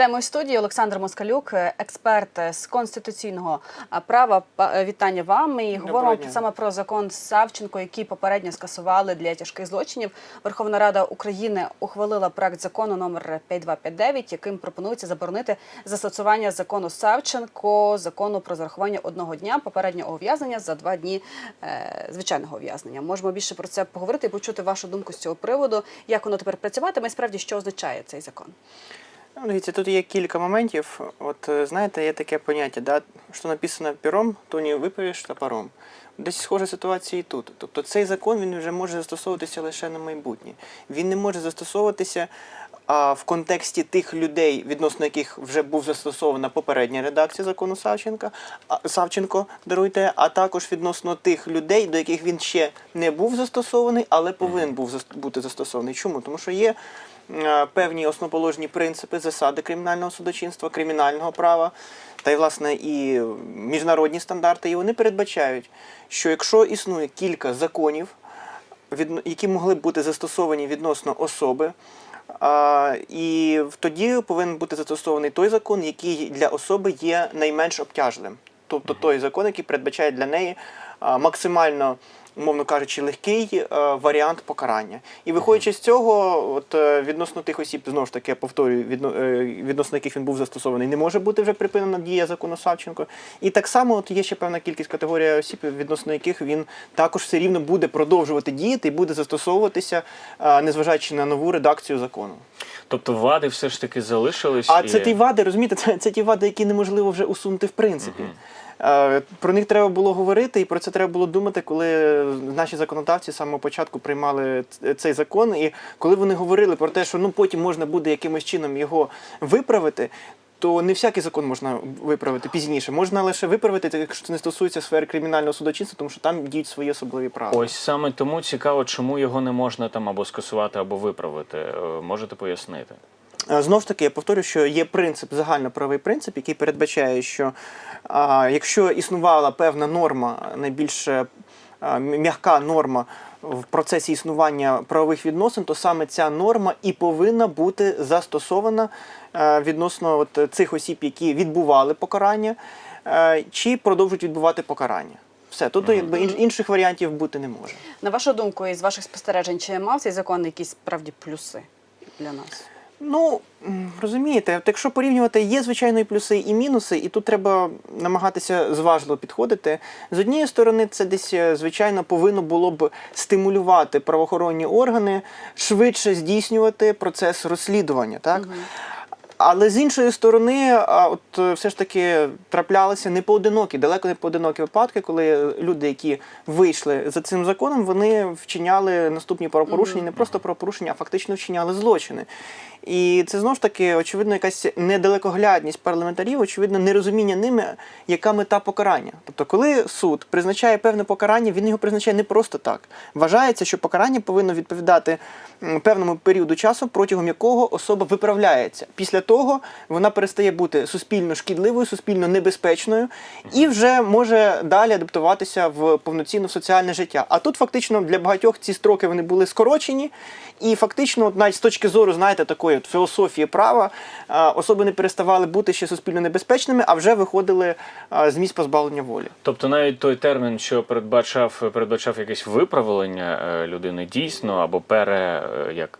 Вітаємо у студії Олександр Москалюк, е, експерт з конституційного права. Е, Вітання вам. І говоримо саме про закон Савченко, який попередньо скасували для тяжких злочинів. Верховна Рада України ухвалила проект закону номер 5259, яким пропонується заборонити застосування закону Савченко, закону про зарахування одного дня попереднього ув'язнення за два дні е, звичайного ув'язнення. Можемо більше про це поговорити і почути вашу думку з цього приводу, як воно тепер працюватиме, і справді що означає цей закон. Ну, Дивіться, тут є кілька моментів. От е, знаєте, є таке поняття, да? що написано пером, то не виповіш топором. Десь схожа ситуація і тут. Тобто цей закон він вже може застосовуватися лише на майбутнє. Він не може застосовуватися а, в контексті тих людей, відносно яких вже був застосована попередня редакція закону Савченка, а, Савченко, даруйте, а також відносно тих людей, до яких він ще не був застосований, але повинен був бути застосований. Чому? Тому що є певні основоположні принципи, засади кримінального судочинства, кримінального права та й власне і міжнародні стандарти. І вони передбачають, що якщо існує кілька законів, які могли б бути застосовані відносно особи. А, і тоді повинен бути застосований той закон, який для особи є найменш обтяжливим. Тобто той закон, який передбачає для неї максимально, умовно кажучи, легкий е, варіант покарання. І виходячи з цього, от е, відносно тих осіб, знову ж таки, я повторюю, відно, е, відносно яких він був застосований, не може бути вже припинена дія закону Савченко. І так само от є ще певна кількість категорій осіб, відносно яких він також все рівно буде продовжувати діяти і буде застосовуватися, е, незважаючи на нову редакцію закону. Тобто вади все ж таки залишились. А і... це ті вади, розумієте, це, це ті вади, які неможливо вже усунути в принципі. Е, Про них треба було говорити, і про це треба було думати, коли наші законодавці з самого початку приймали цей закон. І коли вони говорили про те, що ну потім можна буде якимось чином його виправити. То не всякий закон можна виправити пізніше. Можна лише виправити, якщо це не стосується сфери кримінального судочинства, тому що там діють свої особливі правила. Ось саме тому цікаво, чому його не можна там або скасувати, або виправити. Е, Можете пояснити? Е, Знову ж таки, я повторю, що є принцип, загальноправовий принцип, який передбачає, що а, якщо існувала певна норма, найбільш е, а, м'яка норма в процесі існування правових відносин, то саме ця норма і повинна бути застосована е, відносно от цих осіб, які відбували покарання, чи продовжують відбувати покарання. Все, тут якби ін- інших варіантів бути не може. На вашу думку, із ваших спостережень, чи мав цей закон якісь справді плюси для нас? Ну, розумієте, от якщо порівнювати, є звичайно і плюси, і мінуси, і тут треба намагатися зважливо підходити. З однієї сторони, це десь, е, звичайно, повинно було б стимулювати правоохоронні органи швидше здійснювати процес розслідування, так? Але з іншої сторони, от е, все ж таки траплялися не поодинокі, далеко не поодинокі випадки, коли люди, які вийшли за цим законом, вони вчиняли наступні правопорушення, не просто правопорушення, а фактично вчиняли злочини. І це знову ж таки, очевидно, якась недалекоглядність парламентарів, очевидно, нерозуміння ними, яка мета покарання. Тобто, коли суд призначає певне покарання, він його призначає не просто так. Вважається, що покарання повинно відповідати певному періоду часу, протягом якого особа виправляється. Після того вона перестає бути суспільно шкідливою, суспільно небезпечною і вже може далі адаптуватися в повноцінне соціальне життя. А тут фактично для багатьох ці строки вони були скорочені, і фактично, от навіть з точки зору, знаєте, такої от філософії права, особи не переставали бути ще суспільно небезпечними, а вже виходили а, з місць позбавлення волі. Тобто навіть той термін, що передбачав, передбачав якесь виправлення е, людини дійсно, або пере, е, як,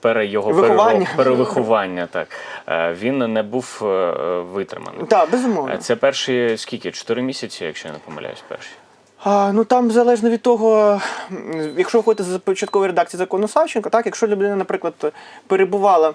пере його Виховання. перевиховання, так, е, він не був е, е, витриманий. Так, безумовно. Е, Це перші скільки? Чотири місяці, якщо я не помиляюсь, перші. А, ну там залежно від того, якщо виходити з початкової редакції закону Савченко, так, якщо людина, наприклад, перебувала.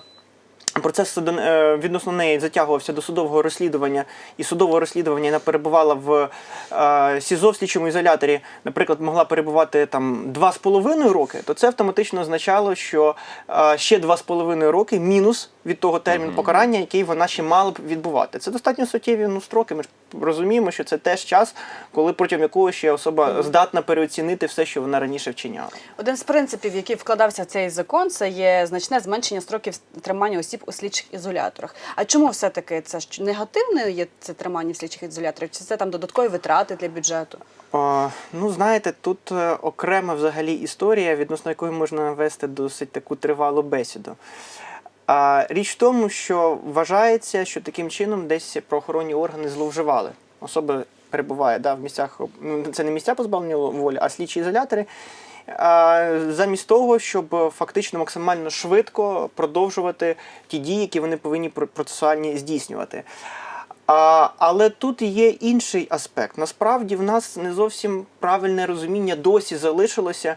Процес е, відносно неї затягувався до судового розслідування, і судового розслідування вона перебувала в е, СІЗО в слідчому ізоляторі, наприклад, могла перебувати там два з половиною роки, то це автоматично означало, що е, ще два з половиною роки мінус від того терміну покарання, який вона ще мала б відбувати. Це достатньо суттєві ну, строки. Ми ж розуміємо, що це теж час, коли протягом якого ще особа здатна переоцінити все, що вона раніше вчиняла. Один з принципів, який вкладався в цей закон, це є значне зменшення строків тримання осіб у слідчих ізоляторах. А чому все-таки це ж негативне є це тримання в слідчих ізоляторах? Чи це там додаткові витрати для бюджету? А, ну, знаєте, тут е, окрема взагалі історія, відносно якої можна вести досить таку тривалу бесіду. Річ в тому, що вважається, що таким чином десь правоохоронні органи зловживали. Особа перебуває да, в місцях, ну, це не місця позбавлення волі, а слідчі ізолятори. Замість того, щоб фактично максимально швидко продовжувати ті дії, які вони повинні про- процесуальні здійснювати. А, але тут є інший аспект. Насправді в нас не зовсім правильне розуміння досі залишилося,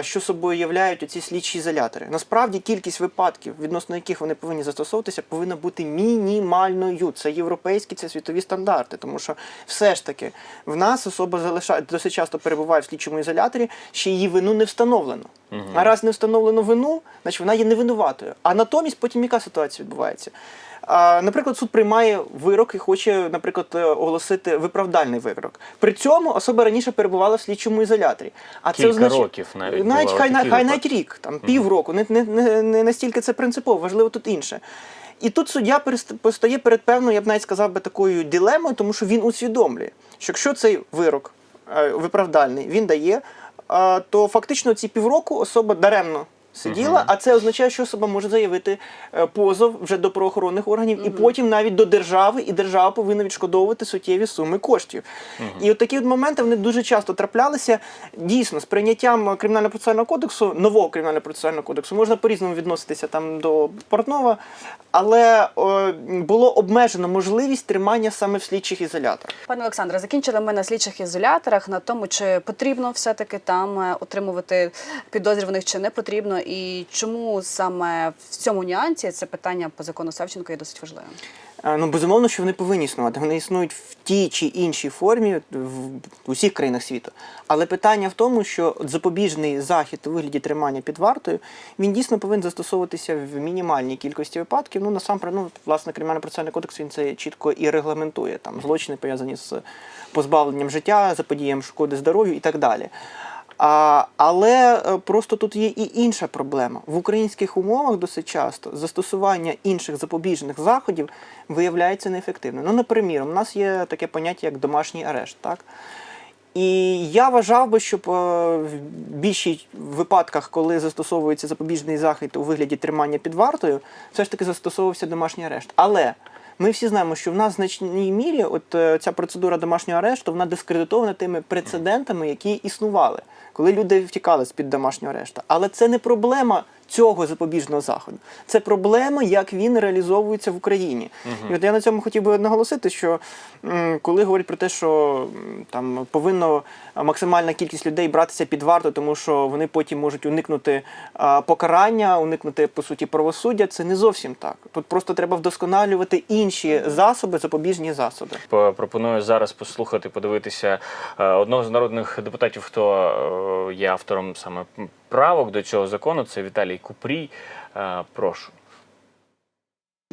що собою являють ці слідчі ізолятори. Насправді кількість випадків, відносно яких вони повинні застосовуватися, повинна бути мінімальною. Це європейські, це світові стандарти. Тому що все ж таки в нас особа залишає досить часто перебуває в слідчому ізоляторі, ще її вину не встановлено. А раз не встановлено вину, значить вона є невинуватою. А натомість потім яка ситуація відбувається? Наприклад, суд приймає вирок і хоче, наприклад, е, оголосити виправдальний вирок. При цьому особа раніше перебувала в слідчому ізоляторі. А Кілька означає- років навіть навіть хай, на- хай навіть рік, там півроку, не, не, не, не настільки це принципово, важливо тут інше. І тут суддя постає перед певною, я б навіть сказав би, такою дилемою, тому що він усвідомлює, що якщо цей вирок е, виправдальний він дає, то фактично ці півроку особа даремно сиділа, а це означає, що особа може заявити е, позов вже до правоохоронних органів, і потім навіть до держави, і держава повинна відшкодовувати суттєві суми коштів. І от такі от моменти вони дуже часто траплялися. Дійсно, з прийняттям кримінально-процесуального кодексу, нового кримінально-процесуального кодексу, можна по-різному відноситися там до Портнова, але е, було обмежено можливість тримання саме в слідчих ізоляторах. Пане Олександре, закінчили ми на слідчих ізоляторах на тому, чи потрібно все-таки там е, отримувати підозрюваних, чи не потрібно, і чому саме в цьому нюансі це питання по закону Савченко є досить важливим. Е, Ну, безумовно, що вони повинні існувати. Вони існують в тій чи іншій формі в усіх країнах світу. Але питання в тому, що запобіжний захід у вигляді тримання під вартою, він дійсно повинен застосовуватися в мінімальній кількості випадків. Ну, насамперед, ну, власне, кримінально-процесуальний кодекс він це чітко і регламентує. Там злочини пов'язані з позбавленням життя, заподіям шкоди здоров'ю і так далі. А, але е, просто тут є і інша проблема. В українських умовах досить часто застосування інших запобіжних заходів виявляється неефективним. Ну, наприклад, у нас є таке поняття, як домашній арешт. Так? І я вважав би, щоб е, в більшій випадках, коли застосовується запобіжний захід у вигляді тримання під вартою, все ж таки застосовувався домашній арешт. Але ми всі знаємо, що в нас в значній мірі от е, ця процедура домашнього арешту вона дискредитована тими прецедентами, які існували, коли люди втікали з під домашнього арешту. Але це не проблема цього запобіжного заходу. Це проблема, як він реалізовується в Україні. І от я на цьому хотів би наголосити, що коли говорять про те, що там повинно максимальна кількість людей братися під варту, тому що вони потім можуть уникнути покарання, уникнути по суті правосуддя, це не зовсім так. Тут просто треба вдосконалювати інші засоби, запобіжні засоби. Пропоную зараз послухати, подивитися е, одного з народних депутатів, хто е, є автором саме правок до цього закону. Це Віталій Купрій. Е, Прошу.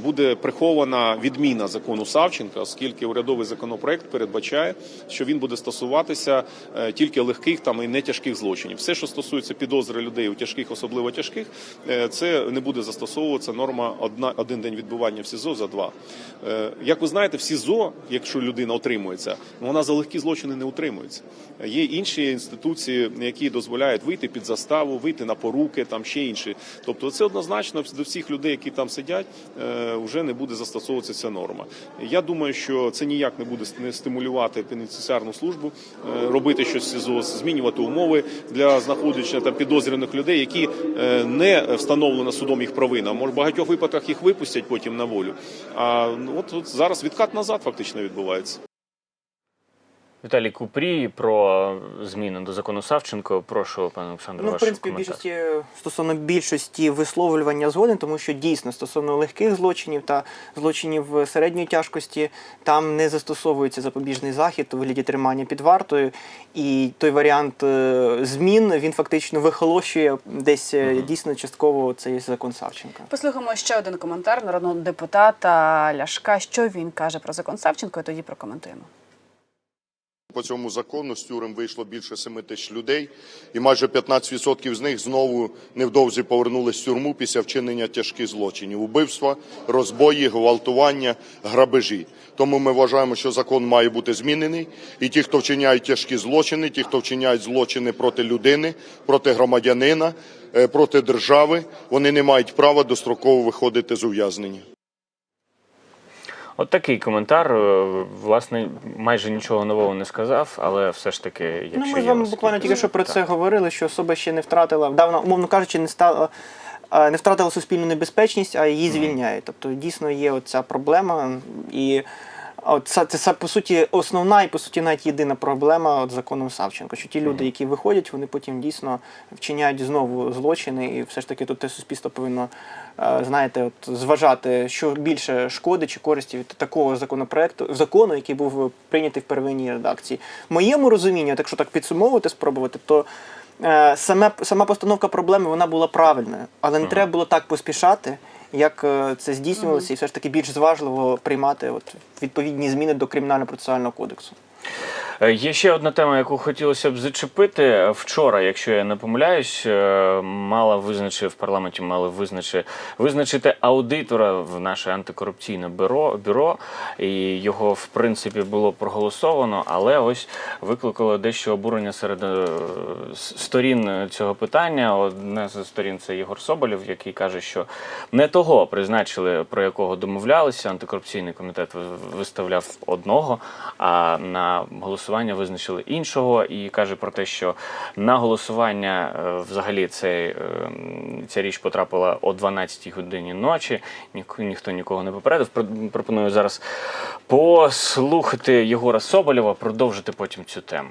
Буде прихована відміна закону Савченка, оскільки урядовий законопроект передбачає, що він буде стосуватися е, тільки легких там і не тяжких злочинів. Все, що стосується підозри людей у тяжких, особливо тяжких, е, це не буде застосовуватися норма одна один день відбування в СІЗО за два. Е, Як ви знаєте, в СІЗО, якщо людина отримується, вона за легкі злочини не утримується. Є інші інституції, які дозволяють вийти під заставу, вийти на поруки, там ще інші. Тобто, це однозначно до всіх людей, які там сидять, вже не буде застосовуватися ця норма. Я думаю, що це ніяк не буде стимулювати пенітенціарну службу, е, робити щось СІЗО, змінювати умови для знаходження там підозрюваних людей, які е, не встановлена судом їх провина. Може, в багатьох випадках їх випустять потім на волю. А ну, от, от зараз відкат назад фактично відбувається. Віталій Купрій про зміни до закону Савченко. Прошу, пане Олександре, Ну, в принципі, коментар. більшості стосовно більшості висловлювання згоден, тому що дійсно стосовно легких злочинів та злочинів середньої тяжкості там не застосовується запобіжний захід у вигляді тримання під вартою, і той варіант е, змін він фактично вихолощує десь е, дійсно частково цей закон Савченка. Послухаємо ще один коментар народного депутата Ляшка. Що він каже про закон Савченко, і тоді прокоментуємо. По цьому закону з тюрем вийшло більше 7 тисяч людей, і майже 15% з них знову невдовзі повернулись в тюрму після вчинення тяжких злочинів: убивства, розбої, гвалтування, грабежі. Тому ми вважаємо, що закон має бути змінений, і ті, хто вчиняють тяжкі злочини, ті, хто вчиняють злочини проти людини, проти громадянина, е, проти держави, вони не мають права достроково виходити з ув'язнення. От такий коментар. е, Власне, майже нічого нового не сказав, але все ж таки, якщо Ну, ми з вами буквально тільки що про Так. це говорили, що особа ще не втратила, давно, умовно кажучи, не стала. е, Не втратила суспільну небезпечність, а її звільняють. Тобто дійсно є оця проблема. І от це, це по суті основна і по суті навіть єдина проблема от законом Савченко. Що ті люди, які виходять, вони потім дійсно вчиняють знову злочини, і все ж таки тут те суспільство повинно, е, знаєте, от зважати, що більше шкоди чи користі від такого законопроекту закону, який був прийнятий в первинній редакції. В моєму розумінні, от якщо так підсумовувати, спробувати, то е, саме, сама постановка проблеми вона була правильною, але не треба було так поспішати. Як е, це здійснювалося, і все ж таки більш зважливо приймати от відповідні зміни до кримінально-процесуального кодексу. Е, Є ще одна тема, яку хотілося б зачепити. Вчора, якщо я не помиляюсь, е, мала визначити в парламенті, мали визначити, визначити аудитора в наше антикорупційне бюро, бюро, і його в принципі було проголосовано, але ось викликало дещо обурення серед е, сторін цього питання. Одна з сторін це Єгор Соболєв, який каже, що не того призначили, про якого домовлялися. Антикорупційний комітет виставляв одного, а на голосування визначили іншого. І каже про те, що на голосування е, взагалі цей, е, ця річ потрапила о 12-й годині ночі. Ніхто, ніхто нікого не попередив. Пропоную зараз послухати Єгора Соболєва, продовжити потім цю тему.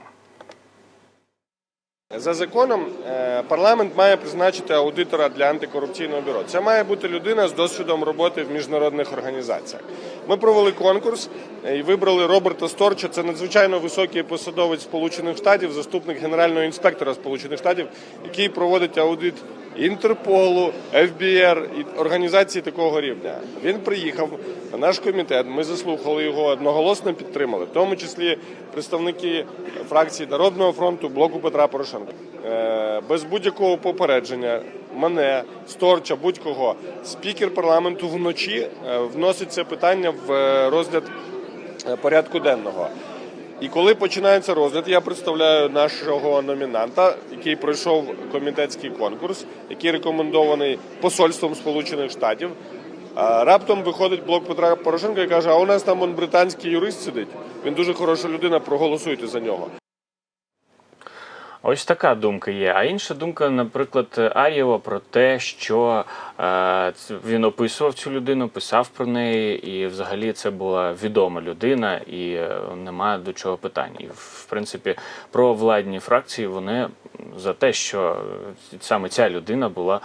За законом е, парламент має призначити аудитора для антикорупційного бюро. Це має бути людина з досвідом роботи в міжнародних організаціях. Ми провели конкурс е, і вибрали Роберта Сторча. Це надзвичайно високий посадовець Сполучених Штатів, заступник генерального інспектора Сполучених Штатів, який проводить аудит Інтерполу, ФБР і організації такого рівня. Він приїхав на наш комітет. Ми заслухали його одноголосно підтримали, в тому числі представники фракції Народного фронту, блоку Петра Порошенка. Е, Без будь-якого попередження мене, Сторча, будь-кого, спікер парламенту вночі е, вносить це питання в е, розгляд порядку денного. І коли починається розгляд, я представляю нашого номінанта, який пройшов комітетський конкурс, який рекомендований посольством Сполучених Штатів. Раптом виходить блок Петра Порошенка і каже: А у нас там он британський юрист сидить. Він дуже хороша людина, проголосуйте за нього. Ось така думка є. А інша думка, наприклад, Ар'єва про те, що е, він описував цю людину, писав про неї, і взагалі це була відома людина, і е, немає до чого питань. І в принципі, про владні фракції вони за те, що е, саме ця людина була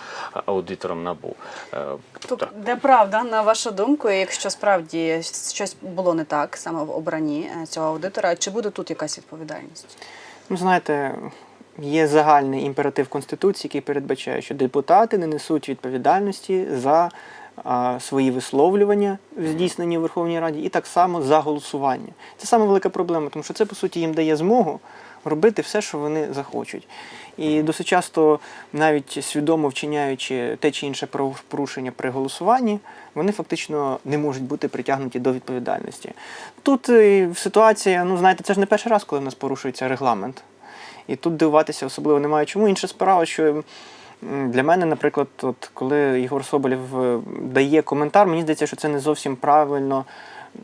аудитором набу. Е, Тут так. де правда, на вашу думку, якщо справді щось було не так саме в обранні е, цього аудитора, чи буде тут якась відповідальність? Ну, знаєте, є загальний імператив Конституції, який передбачає, що депутати не несуть відповідальності за а, свої висловлювання, здійснені в Верховній Раді, і так само за голосування. Це саме велика проблема, тому що це, по суті, їм дає змогу робити все, що вони захочуть. І досить часто, навіть свідомо вчиняючи те чи інше порушення при голосуванні, вони фактично не можуть бути притягнуті до відповідальності. Тут е, ситуація, ну знаєте, це ж не перший раз, коли в нас порушується регламент. І тут дивуватися особливо немає чому. Інша справа, що для мене, наприклад, от коли Ігор Соболєв е, дає коментар, мені здається, що це не зовсім правильно.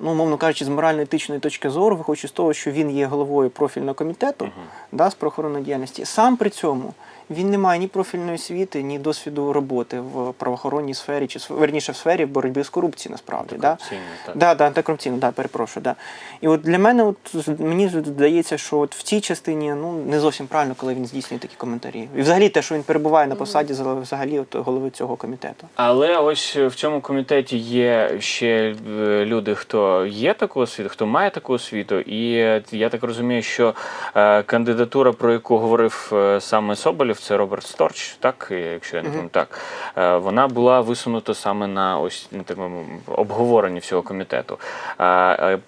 Ну, мовно кажучи, з морально-етичної точки зору, виходячи з того, що він є головою профільного комітету да, з правоохоронної діяльності. Сам при цьому він не має ні профільної освіти, ні досвіду роботи в правоохоронній сфері, чи верніше в сфері боротьби з корупцією, насправді. Да? Так. Да, да, антикорупційно, да, перепрошую. Да. І от для мене, от з- мені здається, що от в цій частині ну не зовсім правильно, коли він здійснює такі коментарі. І взагалі те, що він перебуває на посаді за- взагалі от голови цього комітету. Але ось в цьому комітеті є ще е, люди, хто є такого освіту, хто має таку освіту. І я так розумію, що е, кандидатура, про яку говорив е, саме Соболєв, це Роберт Сторч, так, якщо я не помиляю, так, е, вона була висунута саме на ось на такому обговоренні всього комітету. А, е,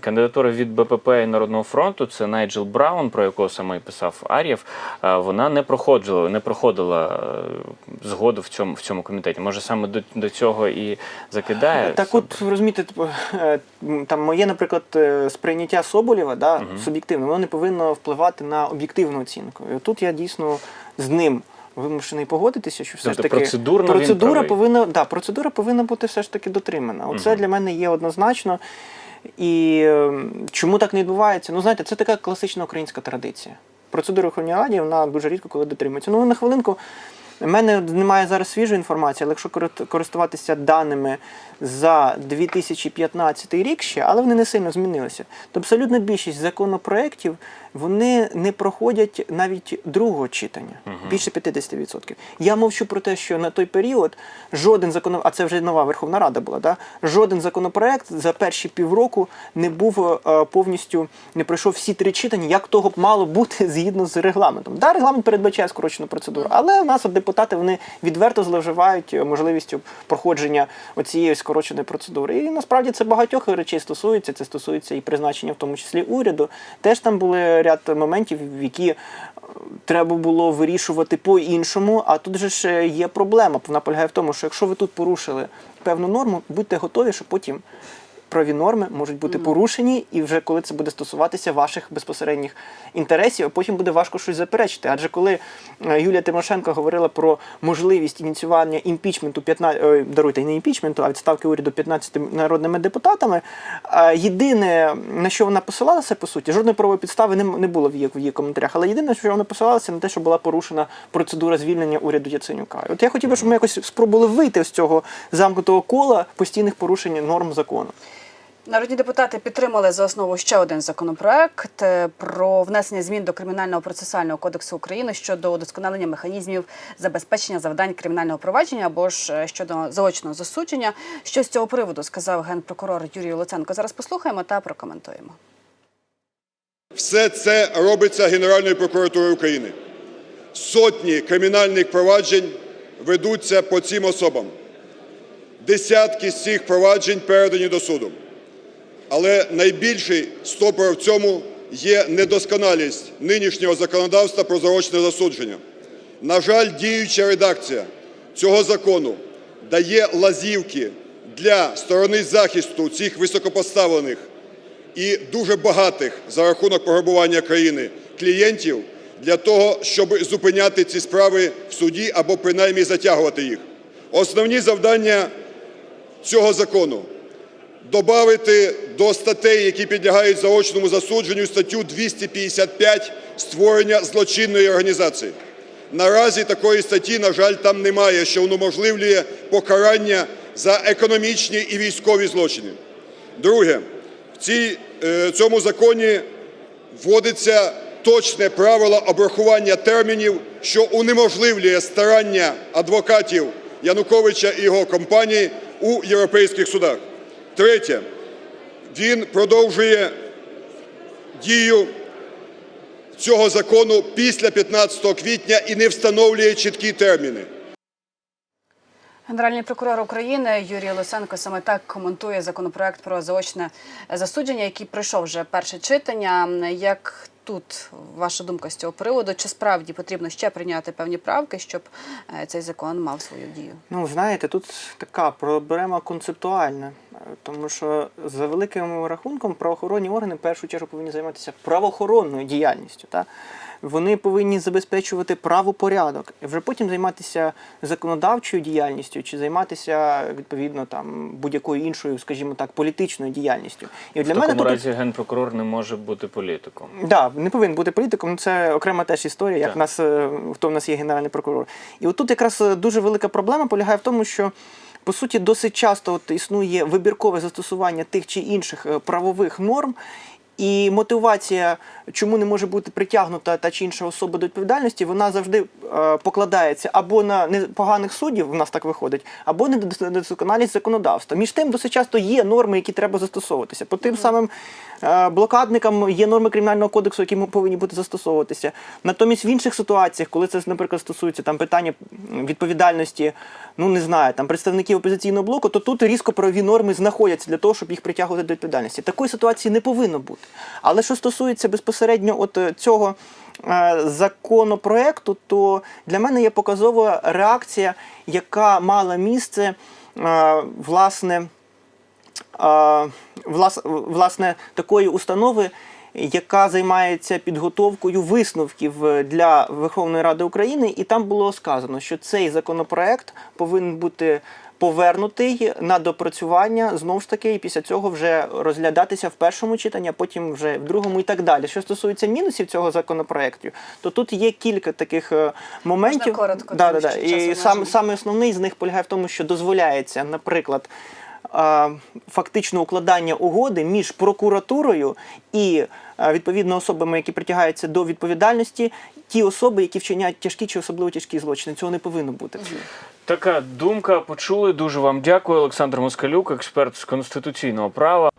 Кандидатура від БПП і Народного фронту це Найджел Браун, про якого саме і писав Ар'єв. е, Вона не проходила, не проходила е, згоду в цьому в цьому комітеті. Може саме до, до цього і закидає. Так, от розумієте, типу, е, там моє, наприклад, е, сприйняття Соболєва, да, суб'єктивне, воно не повинно впливати на об'єктивну оцінку. І тут я дійсно з ним вимушений погодитися, що все Тобто ж таки процедурно процедура правий. повинна да, процедура повинна бути все ж таки дотримана. Оце для мене є однозначно. І е, чому так не відбувається? Ну, знаєте, це така класична українська традиція. Процедура Верховній Раді вона дуже рідко коли дотримується. Ну, на хвилинку. У мене немає зараз свіжої інформації, але якщо користуватися даними за 2015 рік ще, але вони не сильно змінилися, то абсолютно більшість законопроєктів вони не проходять навіть другого читання, більше 50%. Я мовчу про те, що на той період жоден закон, а це вже нова Верховна Рада була, да? жоден законопроект за перші півроку не був е, повністю, не пройшов всі три читання, як того б мало бути згідно з регламентом. Да, регламент передбачає скорочену процедуру, але у нас от депутати вони відверто зловживають е, можливістю проходження оцієї скороченої процедури. І насправді це багатьох речей стосується. Це стосується і призначення, в тому числі уряду. Теж там були ряд моментів, які е, треба було вирішувати по-іншому. А тут же ж є проблема. Вона полягає в тому, що якщо ви тут порушили певну норму, будьте готові, що потім. Праві норми можуть бути порушені, і вже коли це буде стосуватися ваших безпосередніх інтересів, а потім буде важко щось заперечити. Адже коли е, Юлія Тимошенко говорила про можливість ініціювання імпічменту 15, ой, даруйте не імпічменту, а відставки уряду 15 народними депутатами, е, єдине на що вона посилалася, по суті, жодної правової підстави не, було в її, в її коментарях, але єдине, що вона посилалася на те, що була порушена процедура звільнення уряду Яценюка. От я хотів би, щоб ми якось спробували вийти з цього замкнутого кола постійних порушень норм закону. Народні депутати підтримали за основу ще один законопроект е, про внесення змін до кримінального процесуального кодексу України щодо удосконалення механізмів забезпечення завдань кримінального провадження або ж е, щодо заочного засудження. Що з цього приводу сказав генпрокурор Юрій Луценко. Зараз послухаємо та прокоментуємо. Все це робиться Генеральною прокуратурою України. Сотні кримінальних проваджень ведуться по цим особам. Десятки з цих проваджень передані до суду. Але найбільший стопор в цьому є недосконалість нинішнього законодавства про заочне засудження. На жаль, діюча редакція цього закону дає лазівки для сторони захисту цих високопоставлених і дуже багатих за рахунок пограбування країни клієнтів для того, щоб зупиняти ці справи в суді або принаймні затягувати їх. Основні завдання цього закону додати до статей, які підлягають заочному засудженню, статтю 255 створення злочинної організації. Наразі такої статті, на жаль, там немає, що унеможливлює покарання за економічні і військові злочини. Друге, в е, цьому законі вводиться точне правило обрахування термінів, що унеможливлює старання адвокатів Януковича і його компанії у європейських судах. Третє, він продовжує дію цього закону після 15 квітня і не встановлює чіткі терміни. Генеральний прокурор України Юрій Луценко саме так коментує законопроект про заочне засудження, який пройшов вже перше читання. Як тут ваша думка з цього приводу? Чи справді потрібно ще прийняти певні правки, щоб е, цей закон мав свою дію? Ну, знаєте, тут така проблема концептуальна, тому що за великим рахунком правоохоронні органи в першу чергу повинні займатися правоохоронною діяльністю. Та? Вони повинні забезпечувати правопорядок, і вже потім займатися законодавчою діяльністю чи займатися відповідно там будь-якою іншою, скажімо так, політичною діяльністю. І от В для мене такому тут разі генпрокурор не може бути політиком. Да, не повинен бути політиком. ну, Це окрема теж історія, як Так. нас е, хто в нас є генеральний прокурор. І от тут якраз е, дуже велика проблема полягає в тому, що по суті досить часто от існує вибіркове застосування тих чи інших е, правових норм. І мотивація, чому не може бути притягнута та чи інша особа до відповідальності, вона завжди е, покладається або на непоганих суддів, в нас так виходить, або на недос- недосконалість законодавства. Між тим, досить часто є норми, які треба застосовуватися. По тим самим е, блокадникам є норми кримінального кодексу, які повинні бути застосовуватися. Натомість в інших ситуаціях, коли це, наприклад, стосується там питання відповідальності, ну не знаю, там представників опозиційного блоку, то тут різко правові норми знаходяться для того, щоб їх притягувати до відповідальності. Такої ситуації не повинно бути. Але що стосується безпосередньо от е, цього е, законопроекту, то для мене є показова реакція, яка мала місце е, власне. влас- власне такої установи, яка займається підготовкою висновків для Верховної Ради України, і там було сказано, що цей законопроект повинен бути повернутий на допрацювання знову ж таки, і після цього вже розглядатися в першому читанні, а потім вже в другому і так далі. Що стосується мінусів цього законопроекту, то тут є кілька таких е, моментів. коротко, да, да, да. І сам, саме основний з них полягає в тому, що дозволяється, наприклад, фактично укладання угоди між прокуратурою і відповідно особами, які притягаються до відповідальності, ті особи, які вчиняють тяжкі чи особливо тяжкі злочини. Цього не повинно бути. Така думка почули. Дуже вам дякую. Олександр Москалюк, експерт з конституційного права.